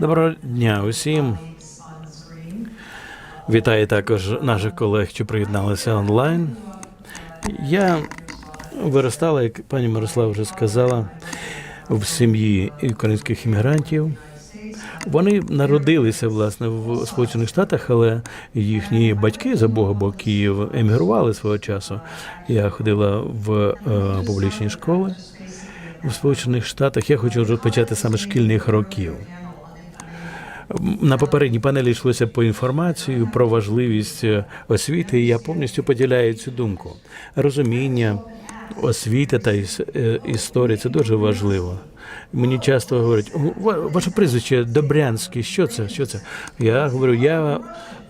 Доброго дня усім. Вітаю також наших колег, що приєдналися онлайн. Я виростала, як пані Мирослава вже сказала, в сім'ї українських іммігрантів. Вони народилися власне в Сполучених Штатах, але їхні батьки з обох боків емігрували свого часу. Я ходила в е, публічні школи в Сполучених Штатах. Я хочу розпочати саме шкільних років. На попередній панелі йшлося по інформацію про важливість е, освіти, і я повністю поділяю цю думку. Розуміння освіти та е, це дуже важливо. Мені часто говорять, ваше прізвище Добрянський, що це? Що це? Я говорю, я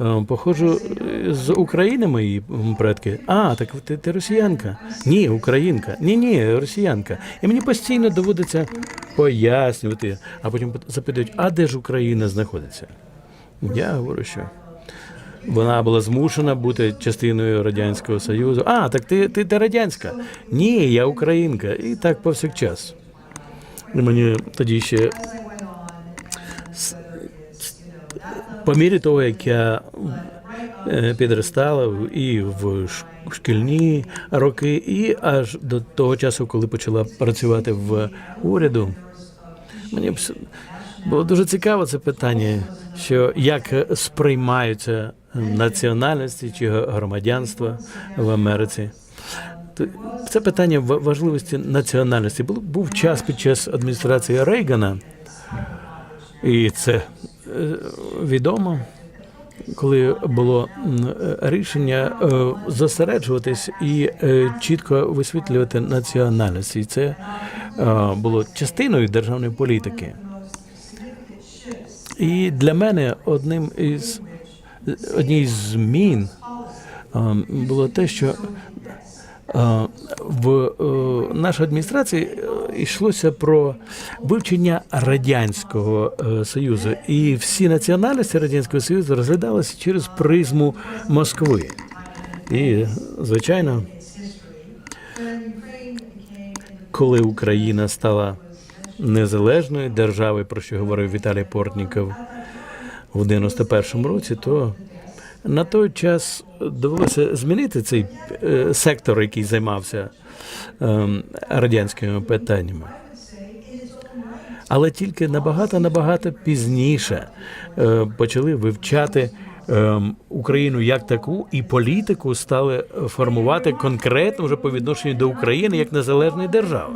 е, походжу е, з України, мої предки. А, так ти, ти росіянка? Ні, українка. Ні, ні, росіянка. І мені постійно доводиться пояснювати, а потім запитують, а де ж Україна знаходиться? Я говорю, що вона була змушена бути частиною радянського союзу. А, так ти, ти, ти радянська? Ні, я українка. І так повсякчас. І мені тоді ще по мірі того, як я е, підростала і в шкільні роки, і аж до того часу, коли почала працювати в уряду, Мені було дуже цікаво це питання, що як сприймаються національності чи громадянства в Америці. Це питання ва- важливості національності. Був, час під час адміністрації Рейгана, і це е, відомо, коли було рішення е, зосереджуватись і е, чітко висвітлювати національності. І це було частиною державної політики. І для мене одним із однією з змін е, було те, що е, в е, нашій адміністрації йшлося про вивчення радянського союзу, і всі національності радянського союзу розглядалися через призму Москви. І звичайно, коли Україна стала незалежною державою, про що говорив Віталій Портніков в 91-му році, то на той час довелося змінити цей е, сектор, який займався ем, радянськими питаннями. Але тільки набагато набагато пізніше е, почали вивчати ем, Україну як таку, і політику стали формувати конкретно вже по відношенню до України як незалежної держави.